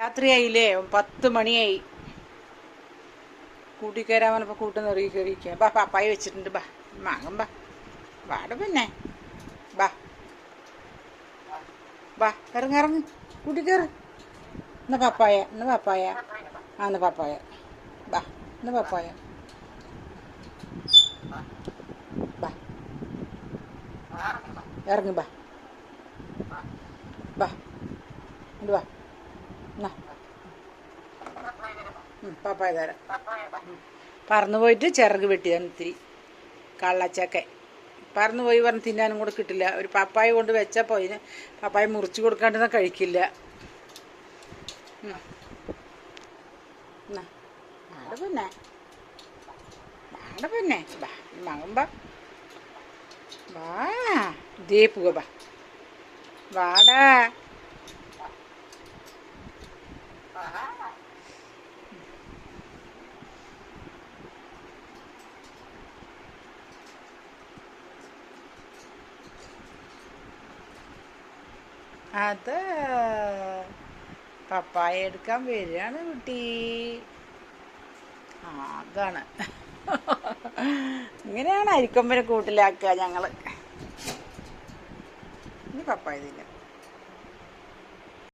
രാത്രിയായില്ലേ? പത്ത് മണിയായി. കൂട്ടിക്കയറാൻ കയറാൻ പറഞ്ഞപ്പോൾ കൂട്ടുന്ന ഇറങ്ങി കയറിയിരിക്കുക ബാ പപ്പായ വെച്ചിട്ടുണ്ട്. ബാ മാങ്ങം ബാ. വാട പിന്നെ. ബാ. ബാ ഇറങ്ങി ഇറങ്ങി. കൂട്ടിക്കയറ് എന്നാ പപ്പായ എന്നാ പപ്പായ. ആ എന്നാ പപ്പായ. ബാ എന്നാ പപ്പായ. ബാ. ഇറങ്ങി ബാ. ബാ. എന്ത് ഉം, പപ്പായ തരാം. പറന്നു പോയിട്ട് ചിറക് വെട്ടിയാണ് ഇത്തിരി കള്ളച്ചക്ക. പറന്നു പോയി പറഞ്ഞ് തിന്നാനും കൂടെ കിട്ടില്ല. ഒരു പപ്പായ കൊണ്ട് വെച്ചപ്പോൾ അതിന് പപ്പായ മുറിച്ച് കൊടുക്കാണ്ടെന്ന് കഴിക്കില്ല. ഉം. എന്നാ, വാട പിന്നെ. വാട പിന്നെ. മകൻ വാ. ദേ പോവാ ബാ. വാടാ. അത് പപ്പായ എടുക്കാൻ വരികയാണ് കുട്ടി. ആ അതാണ് ഇങ്ങനെയാണ് അരിക്കൊമ്പനെ കൂട്ടിലാക്കുക ഞങ്ങൾ. ഇനി പപ്പായ ഇതില്ല